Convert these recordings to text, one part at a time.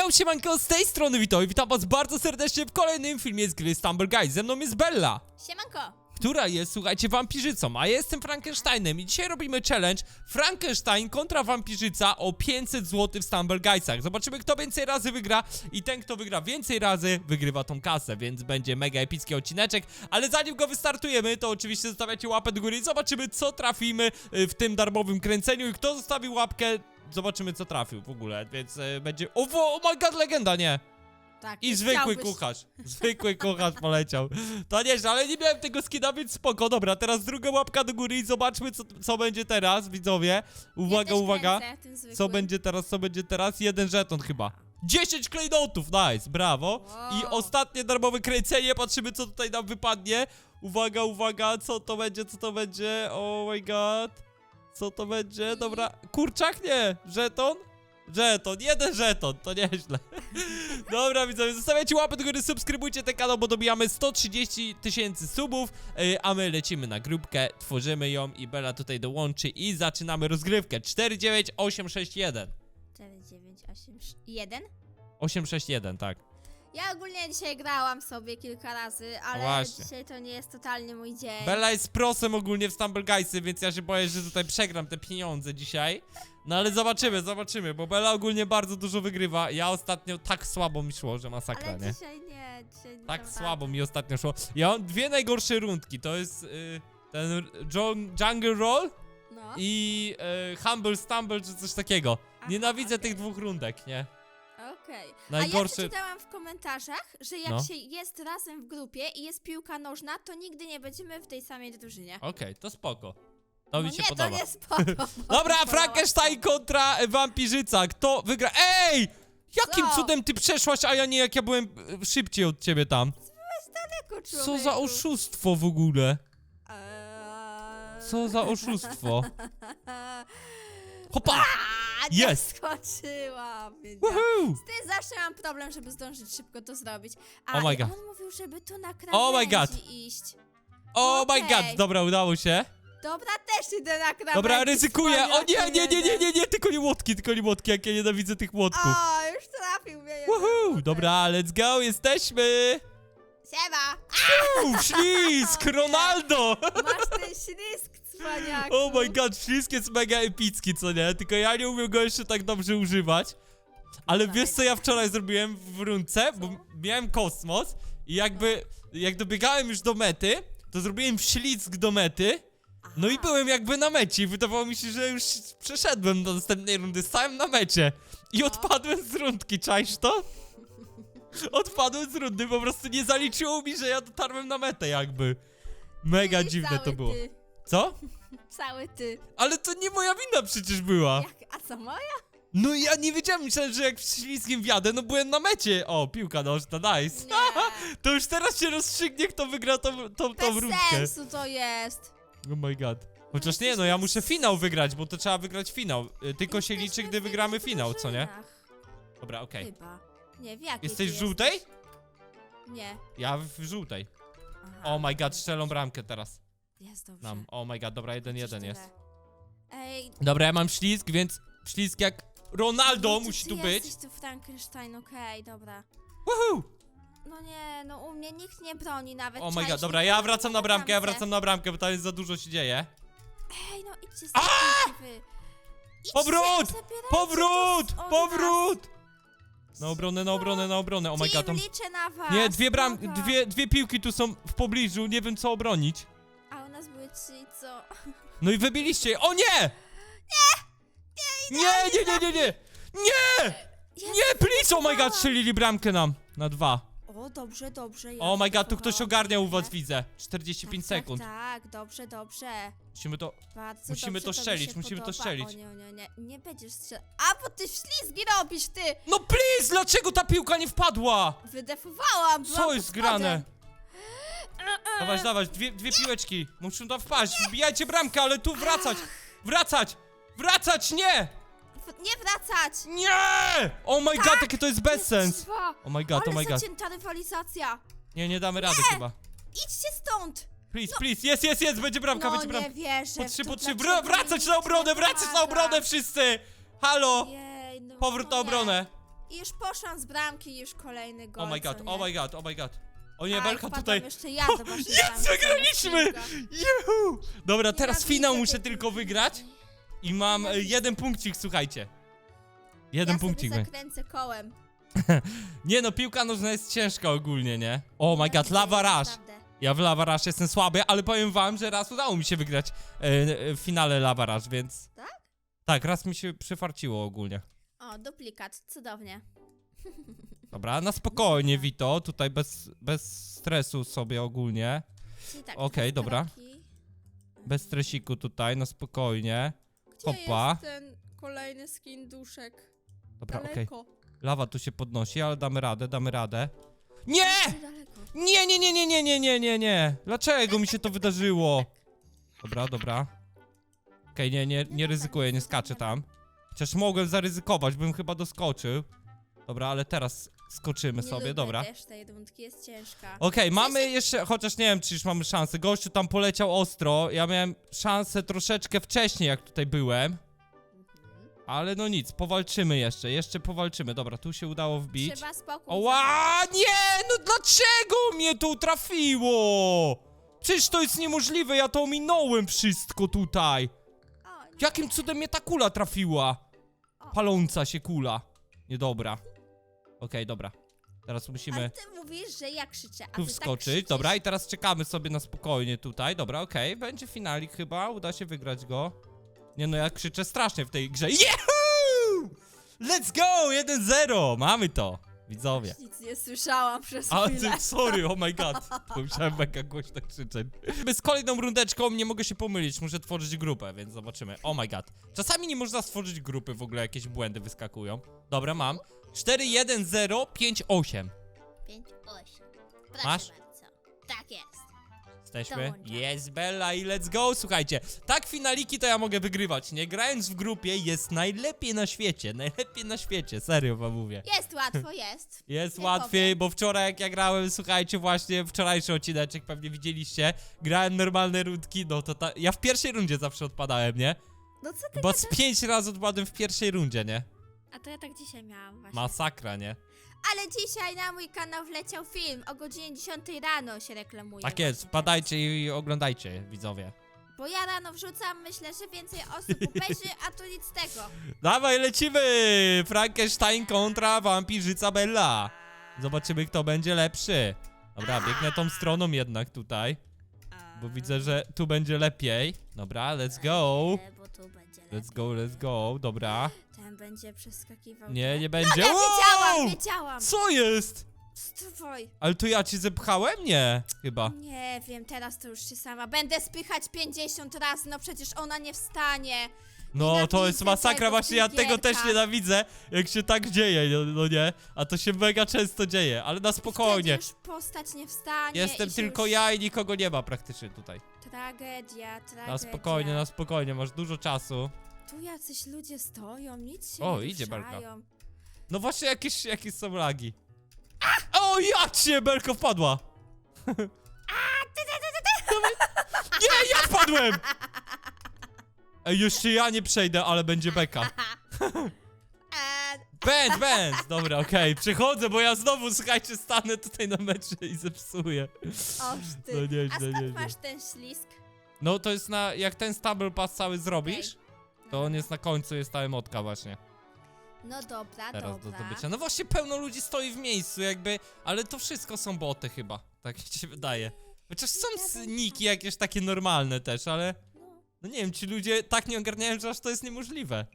Yo, siemanko, z tej strony Witoy, witam was bardzo serdecznie w kolejnym filmie z gry Stumble Guys. Ze mną jest Bella, Siemanko! która jest, słuchajcie, wampirzycą, a ja jestem Frankensteinem i dzisiaj robimy challenge Frankenstein kontra wampirzyca o 500 zł w Stumble Guysach. Zobaczymy, kto więcej razy wygra i ten, kto wygra więcej razy, wygrywa tą kasę, więc będzie mega epicki odcineczek, ale zanim go wystartujemy, to oczywiście zostawiacie łapę do góry i zobaczymy, co trafimy y, w tym darmowym kręceniu i kto zostawił łapkę, zobaczymy, co trafił w ogóle, więc y, będzie... O, wo- oh my god, legenda, nie! Tak, I zwykły chciałbyś- kucharz. Zwykły kucharz poleciał. To nieźle, ale nie miałem tego skina, więc spoko. Dobra, teraz druga łapka do góry i zobaczmy, co, co będzie teraz, widzowie. Uwaga, też uwaga. kręcę tym zwykłym. Co będzie teraz, co będzie teraz? Jeden żeton chyba. 10 klejnotów, nice, brawo. I Wow. ostatnie darmowe kręcenie, patrzymy, co tutaj nam wypadnie. Uwaga, uwaga, co to będzie, co to będzie? Oh my god. Co to będzie? Dobra, kurczak nie, żeton? Żeton, jeden żeton, to nieźle. Dobra, widzowie, zostawiajcie łapę do góry, subskrybujcie ten kanał, bo dobijamy 130 tysięcy subów, yy, a my lecimy na grupkę, tworzymy ją i Bella tutaj dołączy i zaczynamy rozgrywkę. 49861. 4, 9, 8, 1. 861, tak. Ja ogólnie dzisiaj grałam sobie kilka razy, ale właśnie. dzisiaj to nie jest totalnie mój dzień. Bella jest prosem ogólnie w Stumble Guysy, więc ja się boję, że tutaj przegram te pieniądze dzisiaj. No ale zobaczymy, zobaczymy, bo Bella ogólnie bardzo dużo wygrywa. Ja ostatnio tak słabo mi szło, że masakra, ale nie? dzisiaj nie, dzisiaj nie Tak słabo mi ostatnio szło. Ja mam dwie najgorsze rundki, to jest y, ten John, Jungle Roll No, i y, Humble Stumble czy coś takiego. Aha, Nienawidzę okej. tych dwóch rundek, nie? Okej. A Najgorszy- ja przeczytałam w komentarzach, że jak No. się jest razem w grupie i jest piłka nożna, to nigdy nie będziemy w tej samej drużynie. Okej, to spoko. To mi no się nie, podoba. to nie spoko. Dobra, Frankenstein kontra wampirzyca. Kto wygra? Ej! Jakim Co? cudem ty przeszłaś, a ja nie, jak ja byłem e, szybciej od ciebie tam? Daleko, Co za człowieku. oszustwo w ogóle? Eee... Co za oszustwo? Hopa! A, nie Jest! skoczyłam. wiedziałam. Woohoo! Z tym zawsze mam problem, żeby zdążyć szybko to zrobić. A Oh my i God. on mówił, żeby tu na krawędzi Oh my God. iść. Oh my Okej. god, dobra, udało się. Dobra, też idę na krawędzi. Dobra, ryzykuję. O nie, nie, nie, nie, nie, nie. tylko nie łotki, tylko nie łotki, jak ja nienawidzę tych łotków. O, już trafił mnie. jeden Woohoo! Dobra, let's go, jesteśmy! Siema. Uuu, ślisk, Ronaldo! Masz ten ślisk, cwaniaku. Oh my god, ślisk jest mega epicki, co nie? Tylko ja nie umiem go jeszcze tak dobrze używać. Ale Dawaj. wiesz co ja wczoraj zrobiłem w rundce? Bo miałem kosmos i jakby, jak dobiegałem już do mety, to zrobiłem ślizg do mety. No i byłem jakby na mecie i wydawało mi się, że już przeszedłem do następnej rundy, stałem na mecie. I odpadłem z rundki, czaisz to? Odpadłem z rundy, po prostu nie zaliczyło mi, że ja dotarłem na metę jakby. Mega I dziwne cały to było. Ty. Co? Cały ty. Ale to nie moja wina przecież była. Jak, a co moja? No ja nie wiedziałem, myślałem, że jak ślizgiem wjadę, no byłem na mecie. O, piłka nożna, nice. Nie. To już teraz się rozstrzygnie, kto wygra tą, tą, tą Bez rundkę. sensu to jest. Oh my god. Chociaż nie, no ja muszę finał wygrać, bo to trzeba wygrać finał. Y, Tylko się Jesteśmy liczy, w gdy wygramy finał, co nie? drużynach. Dobra, okej. Chyba. Nie, w jakiej Jesteś ty w żółtej? jesteś? Nie. Ja w żółtej. Aha. Oh my god, strzelą bramkę teraz. Jest dobrze. Nam. Oh my god, dobra, jeden jeden jest. Ej, Dobra, ja mam ślizg, więc ślizg jak Ronaldo musi ty tu być. Jesteś tu Frankenstein, okej, dobra. Woohoo! No nie, no u mnie nikt nie broni nawet. Oh my czaisz, god, dobra, ja wracam na bramkę, ja wracam na bramkę, bo tam jest za dużo się dzieje. Ej, no idźcie z wy. Idźcie, Powrót! zabierajcie Powrót! to z- od Powrót! Na obronę, na obronę, na obronę. Oh my god, Team, tam... liczę na was. Nie, dwie bram... spoko. Dwie, dwie piłki tu są w pobliżu, nie wiem co obronić. A u nas były trzy i co? No i wybiliście je. O nie! Nie! Nie, nie, nie, nie, nie! Nie! Nie, please! Oh my god, strzelili bramkę nam. Na dwa. O, dobrze, dobrze. ja Oh my god, tu ktoś ogarnia u was, widzę. 45 tak, sekund. Tak, tak, dobrze, dobrze. Musimy to... Bardzo Musimy dobrze, to mi strzelić, się musimy to podoba. strzelić. O nie, o nie, o nie, nie będziesz strzelać. A, bo ty ślizgi robisz, ty! No please! Dlaczego ta piłka nie wpadła? Wydefowałam, byłam Co pod jest spodem. grane? Dawać, dawać, dwie, dwie piłeczki. Muszą tam wpaść. Wbijajcie bramkę, ale tu wracać! Wracać! Wracać! Nie! W- Nie wracać! Nie! Oh my god, jakie to jest bez sens! Dwa. Oh my god, Ale oh my god. zacięta rywalizacja! Nie, nie damy rady chyba. Idźcie stąd! Please, please, jest, jest, jest, będzie bramka, no będzie nie bramka. wierzę Po w trzy, to, po trzy, dlaczego wracać na obronę, nie wracać na obronę wszyscy! Halo! Jej, no Powrót to na nie. obronę. I już poszłam z bramki, już kolejny gol. Oh my god, co nie? oh my god, oh my god. O nie, Belka tutaj... jeszcze ja Jest, wygraliśmy! Juhu! Dobra, teraz finał muszę tylko wygrać i mam e, jeden punkcik, słuchajcie. Jeden ja punkcik. Sobie zakręcę kołem. Nie no, piłka nożna jest ciężka ogólnie, nie? Oh my god, Lava Rush. naprawdę. Ja w Lava Rush jestem słaby, ale powiem wam, że raz udało mi się wygrać e, e, w finale Lava Rush, więc... Tak? Tak, raz mi się przyfarciło ogólnie. O, duplikat, cudownie. Dobra, na spokojnie, Vito, tutaj bez, bez stresu sobie ogólnie. Czyli tak, Okej, dwa dobra. kroki. Bez stresiku tutaj, na spokojnie. Gdzie Hopa. jest ten kolejny skin duszek? Dobra, okej. Daleko. Lawa tu się podnosi, ale damy radę, damy radę. Nie! Daleko? Nie, nie, nie, nie, nie, nie, nie, nie, nie. Dlaczego mi się to wydarzyło? Dobra, dobra. Okej, nie, nie, nie ryzykuję, nie skaczę tam. Chociaż mogłem zaryzykować, bym chyba doskoczył. Dobra, ale teraz skoczymy Nie sobie, lubię dobra. też tej rundki, jest ciężka. Okej, mamy jeszcze, chociaż nie wiem, czy już mamy szansę. Gościu tam poleciał ostro. Ja miałem szansę troszeczkę wcześniej, jak tutaj byłem. Ale no nic, powalczymy jeszcze, jeszcze powalczymy. Dobra, tu się udało wbić. Trzeba spokój. Oła, nie, no dlaczego mnie to trafiło? Przecież to jest niemożliwe, ja to ominąłem wszystko tutaj. O, nie. Jakim cudem mnie ta kula trafiła? Paląca się kula. Niedobra. Okej, dobra. Teraz Ale musimy ty mówisz, że ja krzyczę, a tu ty wskoczyć. tak dobra, i teraz czekamy sobie na spokojnie tutaj. Dobra, okej, będzie finalik chyba, uda się wygrać go. Nie no, ja krzyczę strasznie w tej grze. Yahoo! Let's go! 1-0! Mamy to, widzowie. Nic nie słyszałam przez A chwilę. ty, sorry, oh my god. Musiałem mega głośno krzyczeć. Z kolejną rundeczką nie mogę się pomylić, muszę tworzyć grupę, więc zobaczymy. Oh my god. Czasami nie można stworzyć grupy, w ogóle jakieś błędy wyskakują. Dobra, mam. 4, 1, 0, 5, 8. 5, 8. Proszę Masz? bardzo. Jest. Jesteśmy? Jest Bella i let's go. Słuchajcie, tak finaliki to ja mogę wygrywać. Nie grając w grupie jest najlepiej na świecie. Najlepiej na świecie, serio wam mówię. Jest łatwo, jest. Jest łatwiej, bo wczoraj jak ja grałem, słuchajcie, właśnie wczorajszy odcineczek, pewnie widzieliście, grałem normalne rundki, no to ta, ja w pierwszej rundzie zawsze odpadałem, nie? No co ty Bo z pięć razy odpadłem w pierwszej rundzie, nie? A to ja tak dzisiaj miałam właśnie. Masakra, nie? Ale dzisiaj na mój kanał wleciał film. O godzinie 10 rano się reklamuje. Tak jest, właśnie wpadajcie i oglądajcie, widzowie. Bo ja rano wrzucam, myślę, że więcej osób obejrzy, a tu nic z tego. Dawaj, lecimy! Frankenstein kontra wampirzyca Bella. Zobaczymy, kto będzie lepszy. Dobra, biegnę tą stroną jednak tutaj, bo widzę, że tu będzie lepiej. Dobra, let's go. E, Bo tu będzie Let's go, let's go, dobra. Będzie przeskakiwał. Nie, nie No, będzie. ja wiedziałam, Wow! wiedziałam. Co jest? Stwoj. Ale to ja ci zepchałem? Nie, chyba. Nie wiem, teraz to już się sama. Będę spychać 50 razy, no przecież ona nie wstanie. No, to Nienawidzę jest masakra, tego właśnie ja tego też nienawidzę, jak się tak dzieje, no, no nie? A to się mega często dzieje, ale na spokojnie. Wtedy już postać nie wstanie. Jestem i się tylko już... ja i nikogo nie ma praktycznie tutaj. Tragedia, tragedia. Na spokojnie, na spokojnie, masz dużo czasu. Tu jacyś ludzie stoją, nic się O, nie idzie ruszają. Belka. No właśnie jakieś, jakieś są lagi. O, ja cię, Belko wpadła! Nie, ja wpadłem! Ej, jeszcze ja nie przejdę, ale będzie beka. Eee, Będ, będ! Dobra, okej, przychodzę, bo ja znowu, słuchajcie, stanę tutaj na mecze i zepsuję. oż ty. No nieźle, A skąd nieźle. masz ten ślisk? No to jest na, jak ten stumble pass cały zrobisz. To on jest na końcu, jest ta emotka właśnie. No dobra, Teraz do dobra. zdobycia. No właśnie pełno ludzi stoi w miejscu jakby, ale to wszystko są boty chyba, tak mi się wydaje. Chociaż są sniki jakieś takie normalne też, ale No, no nie wiem, ci ludzie tak nie ogarniają, że aż to jest niemożliwe.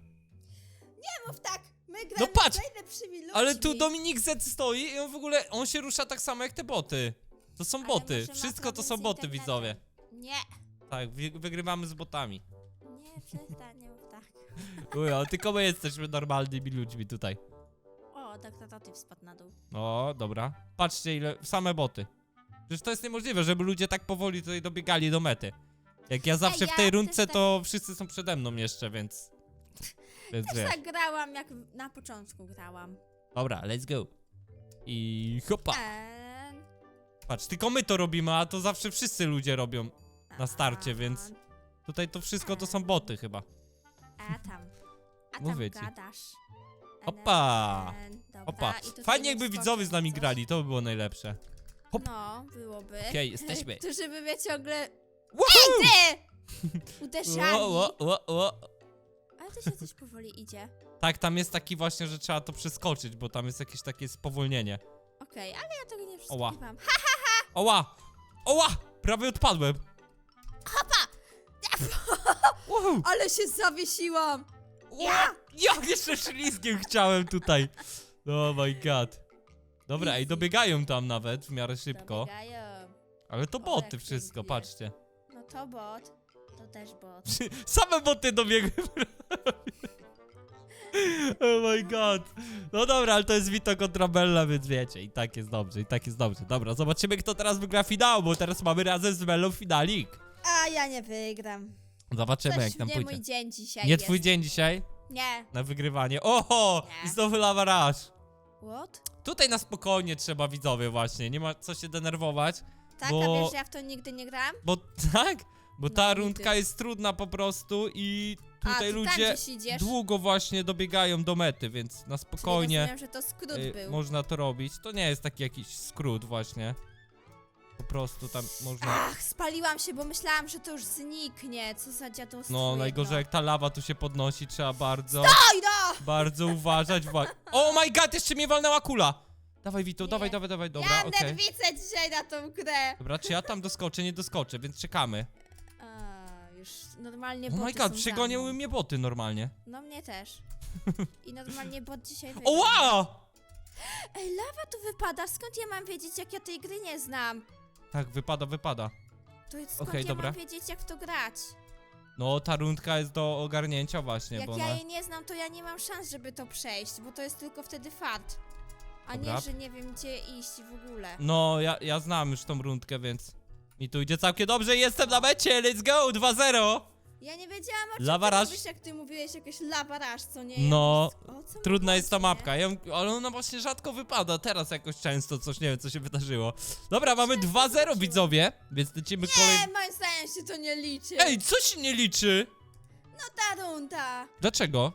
nie mów tak, my gramy No patrz, z najlepszymi ludźmi. Ale tu Dominik Z stoi i on w ogóle, on się rusza tak samo jak te boty. To są Ale boty, może ma wszystko to problem są z boty internetem. widzowie. Nie, Tak, wy, wygrywamy z botami. Nie, przestań, nie mów tak. Uj, ale tylko my jesteśmy normalnymi ludźmi tutaj. O, doktor Toty spadł na dół. O, dobra. Patrzcie ile, same boty. Przecież to jest niemożliwe, żeby ludzie tak powoli tutaj dobiegali do mety. Jak ja zawsze Ej, w tej ja rundce, też to wszyscy są przede mną jeszcze, więc... Więc Też wiesz. tak grałam, jak na początku grałam. Dobra, let's go. I hopa. Eee, Patrz, tylko my to robimy, a to zawsze wszyscy ludzie robią. Na starcie, więc- Tutaj to wszystko to są boty chyba. A tam. A tam Mówię ci. gadasz. Opa. Dobra, Opa, i tutaj fajnie jakby wyskoczy widzowie z nami coś. grali, to by było najlepsze. Hop. No, byłoby. Okej, jesteśmy. Którzy by mnie ciągle... Woohoo! Ty! Uderzali. Ło, ło, ło, ło. Ale to się coś powoli idzie. Tak, tam jest taki właśnie, że trzeba to przeskoczyć, bo tam jest jakieś takie spowolnienie. Okej, ale ja tego nie Oła. Oła! Oła! Prawie odpadłem. Woohoo! Ale się zawiesiłam! Ja! Jak jeszcze ślizgiem chciałem tutaj. Oh my god. Dobra, ej, Easy. dobiegają tam nawet w miarę szybko. Dobiegają. Ale to O, boty wszystko, pięknie. patrzcie. No to bot. To też bot. Same boty dobiegły. Oh my god. No dobra, ale to jest Vito kontra Bella, więc wiecie, i tak jest dobrze, i tak jest dobrze. Dobra, zobaczymy kto teraz wygra finał, bo teraz mamy razem z Bellą finalik. A ja nie wygram. Zobaczymy Coś jak nam nie pójdzie. mój dzień dzisiaj Nie jest. twój dzień dzisiaj Nie. na wygrywanie. Oho! Nie. I znowu Lava Rush. What? Tutaj na spokojnie trzeba widzowie właśnie, nie ma co się denerwować, Tak, Bo- a wiesz, że ja w to nigdy nie gram? bo tak, bo ta No, rundka nigdy. jest trudna po prostu i a, tutaj ty tam ludzie gdzieś idziesz. długo właśnie dobiegają do mety, więc na Czyli spokojnie rozumiem, że to skrót y, był. można to robić. To nie jest taki jakiś skrót właśnie. Po prostu tam można... Ach, spaliłam się, bo myślałam, że to już zniknie. Co za dziadostwo No, najgorzej jak ta lawa tu się podnosi, trzeba bardzo, Oj, no! bardzo uważać. Wa- oh my god, jeszcze mnie walnęła kula! Dawaj Wito, Nie. dawaj, dawaj, dawaj, ja dobra, mam okej. nerwice dzisiaj na tą grę. Dobra, czy ja tam doskoczę? Nie doskoczę, więc czekamy. A, już normalnie Oh my god, są za przegoniły mną. mnie boty normalnie. No mnie też. I normalnie bot dzisiaj wygrał. Oła! Ej, lawa tu wypada, skąd ja mam wiedzieć, jak ja tej gry nie znam? Tak, wypada, wypada. To jest skąd Okej, ja dobra. mam wiedzieć, jak w to grać? No, ta rundka jest do ogarnięcia właśnie, Jak bo ja ona... jej nie znam, to ja nie mam szans, żeby to przejść, bo to jest tylko wtedy fart. A Dobra. nie, że nie wiem, gdzie iść w ogóle. No, ja, ja znam już tą rundkę, więc mi tu idzie całkiem dobrze. Jestem na mecie, let's go, 2-0. Ja nie wiedziałam, o czym Lawa ty mówisz, jak ty mówiłeś jakieś lawaraż, co nie? No, Ja o co Trudna jest ta mapka, ja, ale ona właśnie rzadko wypada, teraz jakoś często coś, nie wiem co się wydarzyło. Dobra, mamy 2-0 widzowie, więc lecimy Nie, kolejny... moim zdaniem się to nie liczy. Ej, co się nie liczy? No ta runda. Dlaczego?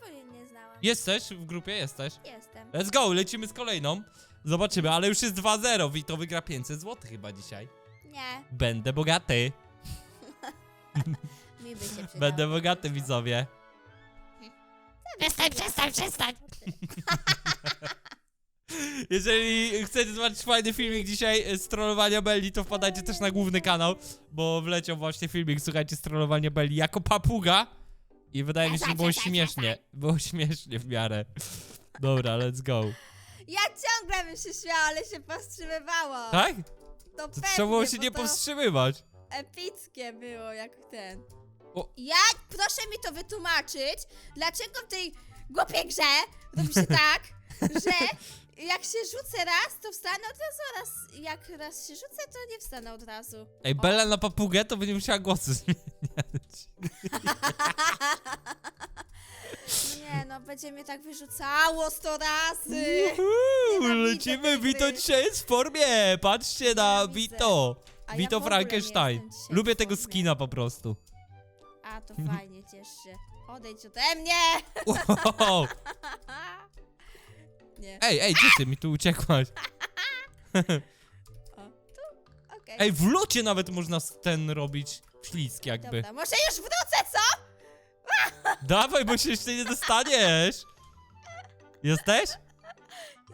Bo jej nie znałam. Jesteś w grupie, jesteś. Jestem. Let's go, lecimy z kolejną. Zobaczymy, ale już jest 2-0, Wito wygra 500 zł chyba dzisiaj. Nie, Będę bogaty, mi by się przydało. będę bogaty widzowie. Przestań, przestań, przestań. Jeżeli chcecie zobaczyć fajny filmik dzisiaj e, z trollowania Belli, to wpadajcie też na główny kanał, bo wleciał właśnie filmik, słuchajcie, z trollowania Belli jako papuga. I wydaje mi się, że było śmiesznie. Było śmiesznie w miarę. Dobra, let's go. Ja ciągle bym się śmiała, ale się powstrzymywało. Tak? To, To pewnie, trzeba było się nie to powstrzymywać. epickie było, jak ten. O. Ja, proszę mi to wytłumaczyć, dlaczego w tej głupiej grze robi się tak, że jak się rzucę raz, to wstanę od razu, a raz, jak raz się rzucę, to nie wstanę od razu. Ej, O. Bella na papugę to będzie musiała głosy zmieniać. Nie no, będzie mnie tak wyrzucało sto razy. Uhu, Nienawidzę lecimy, tej Vito dzisiaj jest w formie. Patrzcie na Nienawidzę. Vito. A ja Vito w ogóle nie Frankenstein. jestem dzisiaj Lubię tego formie. skina po prostu. A, to fajnie, ciesz się. Odejdź ode mnie! Wow. Nie, Ej, ej, gdzie ty mi tu uciekłaś? o, tu, okej. Ej, w locie nawet można s- ten robić śliski jakby. Dobra, może już wrócę, co? Dawaj, bo się jeszcze nie dostaniesz. Jesteś?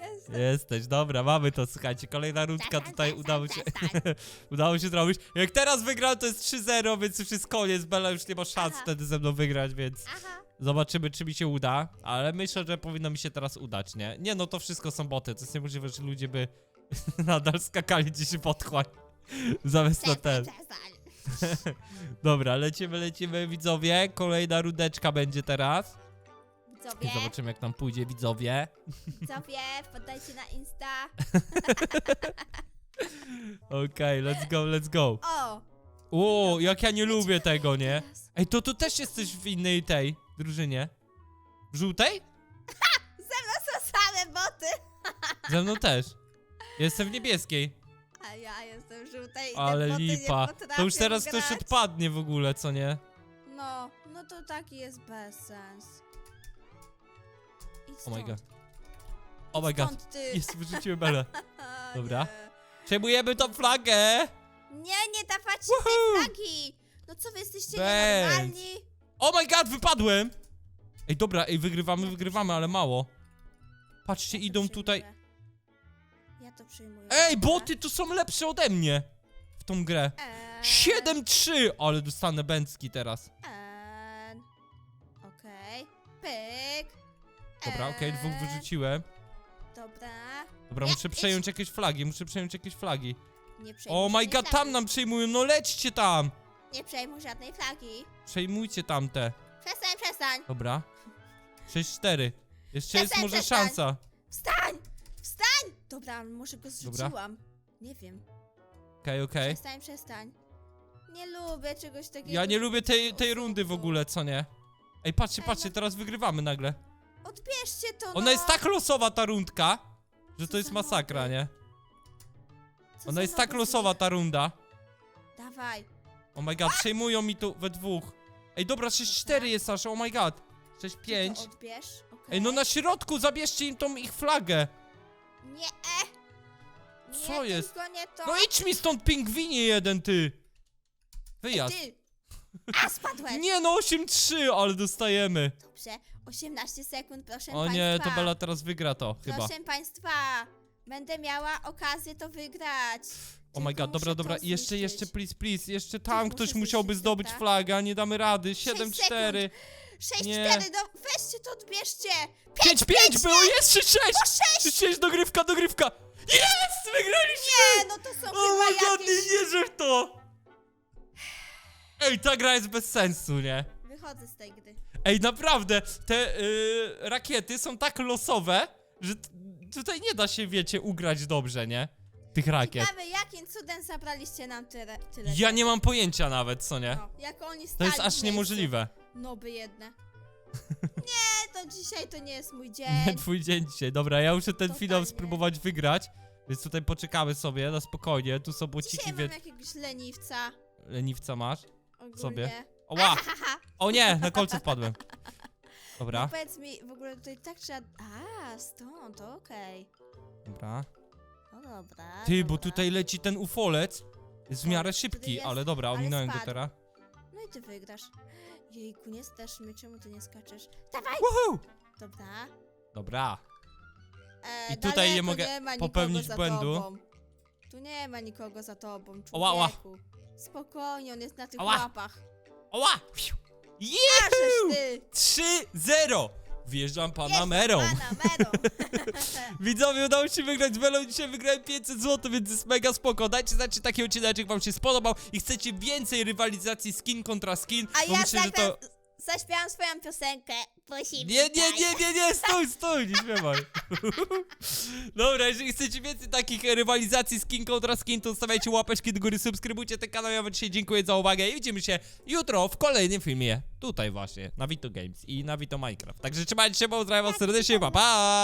Jestem. Jesteś, dobra, mamy to, słuchajcie, kolejna rundka tutaj udało się, udało się zrobić. Jak teraz wygrał, to jest 3-0, więc już jest koniec, Bella już nie ma szans Aha. wtedy ze mną wygrać, więc Aha. zobaczymy, czy mi się uda, ale myślę, że powinno mi się teraz udać, nie? Nie, no to wszystko są boty, to jest niemożliwe, że ludzie by nadal skakali gdzieś w otchłań, zamiast na ten. Dobra, lecimy, lecimy, widzowie, kolejna rundeczka będzie teraz. I Widzowie, zobaczymy, jak nam pójdzie, widzowie. widzowie, wpadajcie na Insta. Okej, let's go, let's go. O! O, jak ja nie lubię tego, nie? Ej, to tu też jesteś w innej tej drużynie. W żółtej? To są same boty, Ze mną też. Jestem w niebieskiej. a ja jestem w żółtej i te Ale boty nie lipa. To już potrafią teraz ktoś grać. odpadnie w ogóle, co nie? No, no to taki jest bezsens. Oh my stąd. god. Oh my god. Stąd ty. Jest, wyrzuciłem belę. Dobra. nie. Przejmujemy tą flagę! Nie, nie dawacie Woohoo! tej flagi! No co wy jesteście Bęc. nienormalni? Oh my god, wypadłem! Ej, dobra, ej, wygrywamy, wygrywamy, ale mało. Patrzcie, Ja to idą tutaj... Ja to przyjmuję. Ej, dobra. boty tu są lepsze ode mnie! W tą grę. Eee, 7-3! Ale dostanę bęcki teraz. eee, Okej. Pyk. Dobra, okej, dwóch Eee, wyrzuciłem. Dobra. Dobra, muszę przejąć jakieś flagi, muszę przejąć jakieś flagi. Nie przejmuj Oh my żadnej god, tam flagi. nam przejmują, no lećcie tam! Nie przejmuj żadnej flagi. Przejmujcie tamte. Przestań, przestań. Dobra. 6-4. Jeszcze jest Przestań, może przestań. szansa. Wstań! Wstań! Dobra, może go zrzuciłam. Nie wiem. Okej, okej. Przestań, przestań. Nie lubię czegoś takiego. Ja nie lubię tej, tej rundy w ogóle, co nie? Ej, patrzcie, patrzcie, no- teraz wygrywamy nagle. Odbierzcie to, Ona no. jest tak losowa, ta rundka, że to jest masakra, nie? Co Ona za jest tak losowa, ta runda. Dawaj. Oh my god, przejmują mi tu we dwóch. Ej, dobra, 6-4 jest aż, oh my god. Ty 6-5. to odbierz. okej. Ej, no na środku zabierzcie im tą ich flagę. Nie, e. Nie, Co jest? tylko nie to. No idź mi stąd, pingwinie jeden, ty. Wyjazd. Ty. A, spadłeś. Nie no, 8-3, ale dostajemy. Dobrze. 18 sekund, proszę O państwa. nie, to Bela teraz wygra to, chyba. Proszę państwa, będę miała okazję to wygrać. Oh my Tylko god, dobra, muszę dobra, to jeszcze, zniszczyć. jeszcze, please, please, jeszcze tam muszę ktoś musiałby zdobyć dobra? flagę, a nie damy rady. Sześć 7-4. 6, Nie. 4, no weźcie to, odbierzcie. 5-5 było, jest 3-6! No 6! 3-6, dogrywka, dogrywka! Jest! Wygraliśmy! Nie, no to są Oh my chyba god, nie jakieś... wierzę w to! Ej, ta gra jest bez sensu, nie? Wychodzę z tej gry. Ej, naprawdę, te y, rakiety są tak losowe, że tutaj nie da się, wiecie, ugrać dobrze, nie? Tych rakiet. Ciekawe, jakim cudem zabraliście nam tyle, tyle Ja nie mam pojęcia nawet, co nie? No, jak oni To stali jest w aż miejscu. niemożliwe. No by jedne. Nie, to dzisiaj to nie jest mój Nie dzień. twój dzień dzisiaj. Dobra, ja muszę ten Totalnie. finał spróbować wygrać, więc tutaj poczekamy sobie na spokojnie. Tu są bociki, Dzisiaj mam więc jakiegoś leniwca. leniwca masz. Ogólnie. Sobie. Oła! O nie, na kolce wpadłem. Dobra, No powiedz mi, w ogóle tutaj tak trzeba... A, stąd, to okej. dobra. No dobra, Ty, bo dobra. tutaj leci ten ufolec. Jest w miarę szybki, jest- ale dobra, ale ominąłem go spadł. teraz. No i ty wygrasz. Jejku, nie strasz mnie, czemu ty nie skaczesz? Dawaj! Woohoo! Dobra. Dobra. E, I tutaj daleko nie mogę ma nikogo popełnić za błędu. Tobą. Tu nie ma nikogo za tobą, człowieku. Ała, ała. Spokojnie, on jest na tych Ała. łapach. Oła! Żeż ty! 3-0! Wjeżdżam Panamerą. Jest Panamerą. Widzowie, udało się wygrać z Belą. Dzisiaj wygrałem 500 zł, więc jest mega spoko. Dajcie znać, czy taki odcinek wam się spodobał i chcecie więcej rywalizacji skin kontra skin. A bo ja myślę, że zagram, to... zaśpiewam swoją piosenkę. Prosimy, Nie, nie, nie, nie, nie, stój, stój, nie śpiewaj. Dobra, jeżeli chcecie więcej takich rywalizacji skin kontra skin, to stawiajcie łapeczki do góry, subskrybujcie ten kanał. Ja wam dzisiaj dziękuję za uwagę i widzimy się jutro w kolejnym filmie. Tutaj właśnie, na Vito Games i na Vito Minecraft. Także trzymajcie się, pozdrawiam was serdecznie, pa pa!